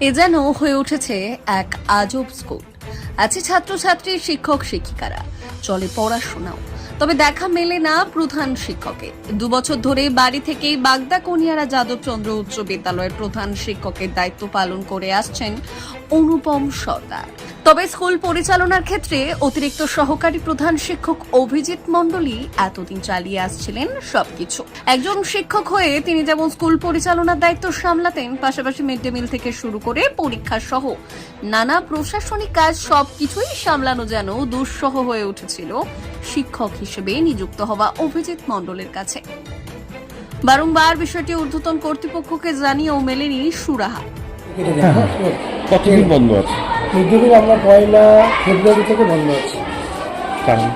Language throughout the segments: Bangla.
এ যেন হয়ে উঠেছে এক আজব স্কুল। আছে ছাত্রছাত্রী, শিক্ষক, শিক্ষিকারা। চলে পড়াশোনাও। তবে দেখা মেলে না প্রধান শিক্ষকে। দু বছর ধরে বাড়ি থেকেই বাগদা কনিয়ারা যাদবচন্দ্র উচ্চ বিদ্যালয়ের প্রধান শিক্ষকের দায়িত্ব পালন করে আসছেন অনুপম সর্দার। তবে স্কুল পরিচালনার ক্ষেত্রে অতিরিক্ত সহকারী প্রধান শিক্ষক অভিজিৎ মণ্ডলী এতদিন চালিয়ে আসছিলেন সবকিছু। একজন শিক্ষক হয়ে তিনি যেমন স্কুল পরিচালনার দায়িত্ব সামলাতেন, পাশাপাশি মিড ডে মিল থেকে শুরু করে পরীক্ষা সহ নানা প্রশাসনিক কাজ সবকিছুই সামলানো যেন দুঃসহ হয়ে উঠেছিল। শিক্ষক হিসেবে নিযুক্ত হওয়া অভিজিৎ মণ্ডলের কাছে। বারংবার বিষয়টি ঊর্ধ্বতন কর্তৃপক্ষকে জানিয়েও মেলেনি সুরাহা। কতদিন বন্ধ আছে? মিড আমরা পয়লা ফেব্রুয়ারি থেকে বন্ধ আছে। কারণ?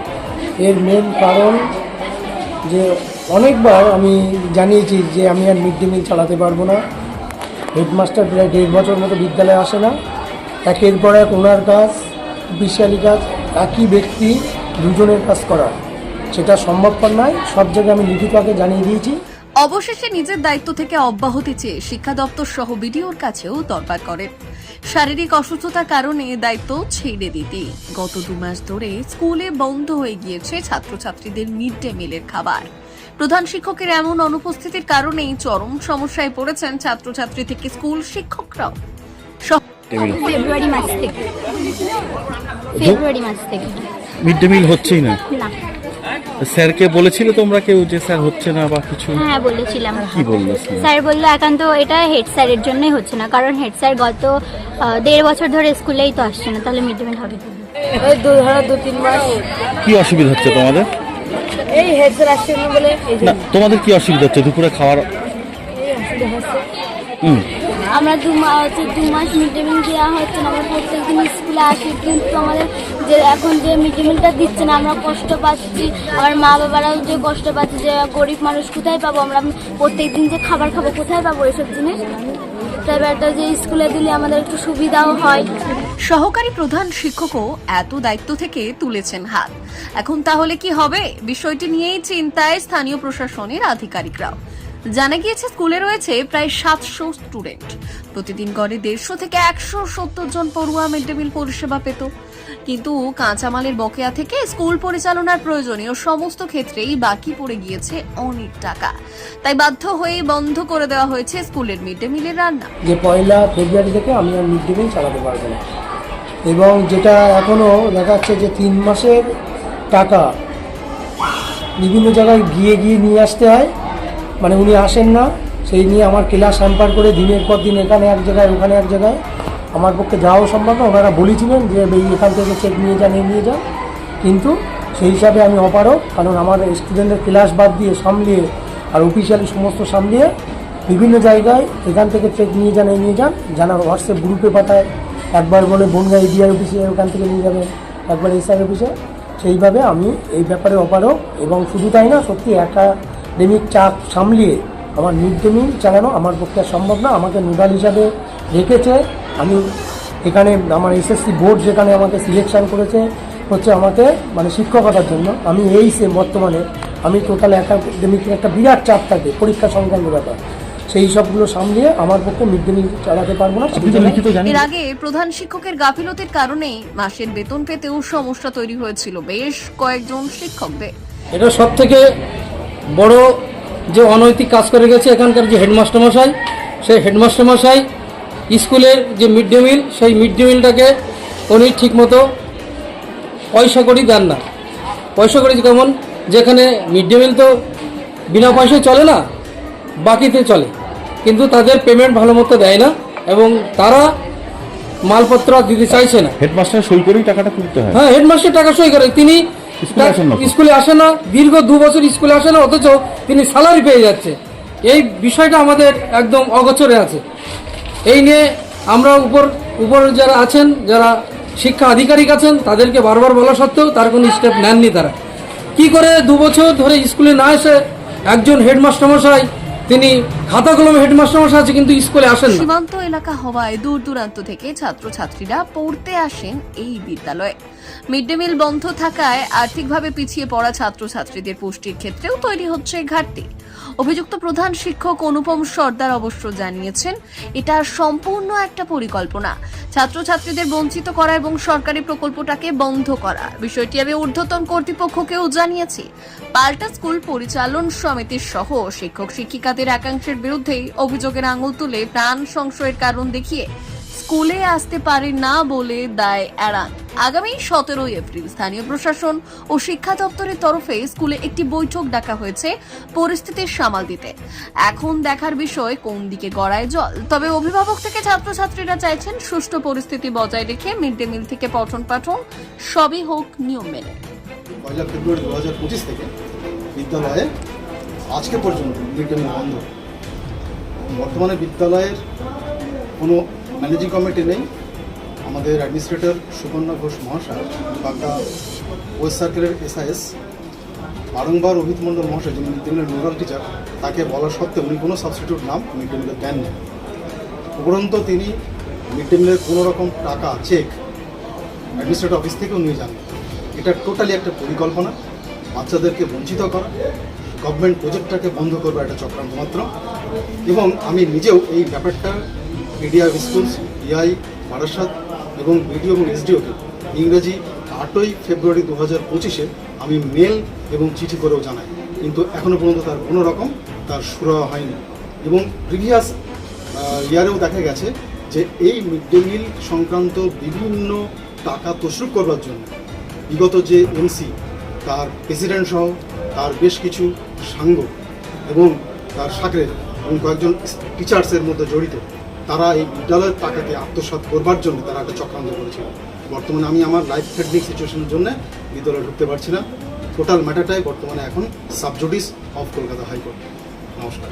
এর মেন কারণ যে অনেকবার আমি জানিয়েছি যে আমি আর মিড ডে মিল চালাতে পারব না। হেডমাস্টার প্রায় দেড় বছর মতো বিদ্যালয়ে আসে না। একের পর এক ওনার কাজ। বিশালী কাজ একই ব্যক্তি দুজনের কাজ করা সেটা সম্ভবপর নয়, সব জায়গায় আমি লিখিতকে জানিয়ে দিয়েছি। অবশেষে নিজের দায়িত্ব থেকে অব্যাহতি চেয়ে শিক্ষা দপ্তর সহ বিডিওর কাছেও দরবার করেন। শারীরিক অসুস্থতার কারণে দায়িত্ব ছেড়ে দিতে গত দু মাস ধরে স্কুলে বন্ধ হয়ে গিয়েছে ছাত্রছাত্রীদের মিড ডে মিলের খাবার। প্রধান শিক্ষকের এমন অনুপস্থিতির কারণেই চরম সমস্যায় পড়েছেন ছাত্রছাত্রী থেকে স্কুল শিক্ষকরাও। টেবিল ফেব্রুয়ারি মাস থেকে। ফেব্রুয়ারি মাস থেকে। মিড ডে মিল হচ্ছেই না? না। স্যারকে বলেছিলে তোমরা কেউ যে স্যার হচ্ছে না বা কিছু? হ্যাঁ বলেছিলাম। কি বলল স্যার? বলল একান্ত এটা হেড স্যারের জন্যই হচ্ছে না। কারণ হেড স্যার গত দেড় বছর ধরে স্কুলেই তো আসছে না। তাহলে মিড ডে মিল হবে কি এই দু ধরো দু তিন মাস। কি অসুবিধা হচ্ছে তোমাদের? এই হেড স্যার আসছে না বলে তোমাদের কি অসুবিধা হচ্ছে? দুপুরে খাওয়ার অসুবিধা হচ্ছে। আমরা দু মাস হচ্ছে দু মাস মিড ডে মিল দেওয়া হচ্ছে না আমরা প্রত্যেক দিন স্কুলে আসি কিন্তু আমাদের যে এখন যে মিড ডে মিলটা দিচ্ছে না আমরা কষ্ট পাচ্ছি। আমার মা বাবারাও যে কষ্ট পাচ্ছে যে গরিব মানুষ কোথায় পাবো? আমরা প্রত্যেক দিন যে খাবার খাব কোথায় পাবো এসব জিনিস? তাই একটা যে স্কুলে দিলে আমাদের একটু সুবিধাও হয়। সহকারী প্রধান শিক্ষকও এত দায়িত্ব থেকে তুলেছেন হাত। এখন তাহলে কি হবে? বিষয়টি নিয়েই চিন্তায় স্থানীয় প্রশাসনের আধিকারিকরাও। জানা গিয়েছে, স্কুলে রয়েছে প্রায় সাতশো স্টুডেন্ট। প্রতিদিন গড়ে দেড়শো থেকে একশো সত্তর জন পড়ুয়া মিড ডে মিল পরিষেবা পেত। কিন্তু কাঁচামালের বকেয়া থেকে স্কুল পরিচালনার প্রয়োজনীয় সমস্ত ক্ষেত্রেই বাকি পড়ে গিয়েছে অনেক টাকা। তাই বাধ্য হয়ে বন্ধ করে দেওয়া হয়েছে স্কুলের মিড ডে মিলের রান্না। যে পয়লা ফেব্রুয়ারি থেকে আমি আর মিড ডে মিল চালাতে পারব না। এবং যেটা এখনও দেখা যাচ্ছে যে তিন মাসের টাকা বিভিন্ন জায়গায় গিয়ে গিয়ে নিয়ে আসতে হয়। মানে উনি আসেন না, সেই নিয়ে আমার ক্লাস হ্যাম্পার করে দিনের পর দিন এখানে এক জায়গায়, ওখানে এক জায়গায়। আমার পক্ষে যাওয়াও সম্ভব না, ওনারা বলেছিলেন যে এই এখান থেকে চেক নিয়ে যান নিয়ে যান। কিন্তু সেই হিসাবে আমি অপারক কারণ আমার স্টুডেন্টের ক্লাস বাদ দিয়ে সামলিয়ে আর অফিসিয়ালি সমস্ত সামলিয়ে বিভিন্ন জায়গায় এখান থেকে চেক নিয়ে যান নিয়ে যান। জানার হোয়াটসঅ্যাপ গ্রুপে পাঠায়, একবার বলে বনগা এডিআর অফিসে ওখান থেকে নিয়ে যাবেন একবার এসআই অফিসে সেইভাবে আমি এই ব্যাপারে অপারক এবং শুধু তাই না, সত্যি একাডেমিক চাপ সামলিয়ে আমার মিড ডে মিল চালানো আমার পক্ষে আর সম্ভব না আমাকে নোডাল হিসাবে রেখেছে। আমি এখানে আমার এসএসসি বোর্ড যেখানে আমাকে সিলেকশন করেছে হচ্ছে আমাকে মানে শিক্ষকতার জন্য। আমি এই সে বর্তমানে আমি টোটাল একাডেমিকের একটা বিরাট চাপ থাকে পরীক্ষা সংক্রান্ত ব্যাপার। সেই সবগুলো সামলিয়ে আমার পক্ষে মিড ডে মিল চালাতে পারব না। এর আগে প্রধান শিক্ষকের গাফিলতির কারণেই মাসের বেতন পেতেও সমস্যা তৈরি হয়েছিল বেশ কয়েকজন শিক্ষকদের। এটা সব থেকে বড় যে অনৈতিক কাজ করে গেছে এখানকার যে হেডমাস্টার মশাই সেই হেডমাস্টার মশাই স্কুলের যে মিড ডে মিল সেই মিড ডে মিলটাকে উনি ঠিকমতো পয়সা করি দেন না। পয়সা করি কেমন যেখানে মিড ডে মিল তো বিনা পয়সায় চলে না বাকিতে চলে। কিন্তু তাদের পেমেন্ট ভালো মতো দেয় না এবং তারা মালপত্র দিতে চাইছে না। হেডমাস্টার সই করেই টাকাটা তুলতে হয়। হ্যাঁ হেডমাস্টার টাকা সই করে। তিনি স্কুলে আসে না দীর্ঘ দু বছর স্কুলে আসে না অথচ তিনি স্যালারি পেয়ে যাচ্ছে। এই বিষয়টা আমাদের একদম অগোচরে আছে। এই নিয়ে আমরা উপর উপর যারা আছেন যারা শিক্ষা আধিকারিক আছেন তাদেরকে বারবার বলা সত্ত্বেও তার কোনো স্টেপ নেননি তারা। কি করে দু বছর ধরে স্কুলে না এসে একজন হেডমাস্টার মশাই তিনি খাতা কলমে হেডমাস্টার মশাই আছে কিন্তু স্কুলে আসেন না। সীমান্ত এলাকা হওয়ায় দূর দূরান্ত থেকে ছাত্রছাত্রীরা পড়তে আসেন এই বিদ্যালয়ে। মিড ডে মিল বন্ধ থাকায় আর্থিকভাবে পিছিয়ে পড়া ছাত্রছাত্রীদের পুষ্টির ক্ষেত্রেও তৈরি হচ্ছে ঘাটতি। অভিযুক্ত প্রধান শিক্ষক অনুপম সর্দার অবশ্য জানিয়েছেন, এটা সম্পূর্ণ একটা পরিকল্পনা। ছাত্রছাত্রীদের বঞ্চিত করা এবং সরকারি প্রকল্পটাকে বন্ধ করা। বিষয়টি আমি ঊর্ধ্বতন কর্তৃপক্ষকেও জানিয়েছি। পাল্টা স্কুল পরিচালন সমিতির সহ শিক্ষক শিক্ষিকাদের একাংশের বিরুদ্ধেই অভিযোগের আঙুল তুলে প্রাণ সংশয়ের কারণ দেখিয়ে স্কুলে আসতে পারে না বলে দায় এড়ান। আগামী সতেরোই এপ্রিল স্থানীয় প্রশাসন ও শিক্ষা দপ্তরের তরফে স্কুলে একটি বৈঠক ডাকা হয়েছে পরিস্থিতির সামাল দিতে। এখন দেখার বিষয় কোন দিকে গড়ায় জল। তবে অভিভাবক থেকে ছাত্রছাত্রীরা চাইছেন সুষ্ঠু পরিস্থিতি বজায় রেখে মিড ডে মিল থেকে পঠন পাঠন সবই হোক নিয়ম মেনে। পয়লা ফেব্রুয়ারি দু হাজার পঁচিশ থেকে বিদ্যালয়ে আজকে পর্যন্ত বন্ধ। বর্তমানে বিদ্যালয়ের কোনো ম্যানেজিং কমিটি নেই। আমাদের অ্যাডমিনিস্ট্রেটর সুকন্যা ঘোষ মহাশয় বাঁকা ওয়েস্ট সার্কেলের এসআইএস, বারংবার অভিত মণ্ডল মহাশয়, যিনি মিড ডে নোডাল টিচার, তাকে বলা সত্ত্বেও উনি কোনো সাবস্টিটিউট নাম মিড ডে মিলে দেননি। উপরন্ত তিনি মিড ডে মিলের কোনো রকম টাকা চেক অ্যাডমিনিস্ট্রেটিভ অফিস থেকেও নিয়ে যান এটা টোটালি একটা পরিকল্পনা। বাচ্চাদেরকে বঞ্চিত করা গভর্নমেন্ট প্রজেক্টটাকে বন্ধ করবার একটা চক্রান্ত মাত্র। এবং আমি নিজেও এই ব্যাপারটা মিডিয়া স্কুলস ইআই বারাসাত এবং বিডিও এবং এসডিওকে ইংরেজি আটই ফেব্রুয়ারি দু হাজার পঁচিশে আমি মেল এবং চিঠি করেও জানাই। কিন্তু এখনও পর্যন্ত তার কোনো রকম তার সুরা হয়নি। এবং প্রিভিয়াস ইয়ারেও দেখা গেছে যে এই মিড ডে মিল সংক্রান্ত বিভিন্ন টাকা তসরুপ করবার জন্য বিগত যে এমসি, তার প্রেসিডেন্ট সহ তার বেশ কিছু সাঙ্গ এবং তার সাথে এবং কয়েকজন টিচার্সের মধ্যে জড়িত তারা এই বিদ্যালয়ের টাকাকে আত্মসাত করবার জন্য তারা একটা চক্রান্ত করেছিল। বর্তমানে আমি আমার লাইফ থ্রেটনিং সিচুয়েশনের জন্য বিদ্যালয়ে ঢুকতে পারছি না। টোটাল ম্যাটারটাই বর্তমানে এখন সাবজুডিস অফ কলকাতা হাইকোর্ট। নমস্কার।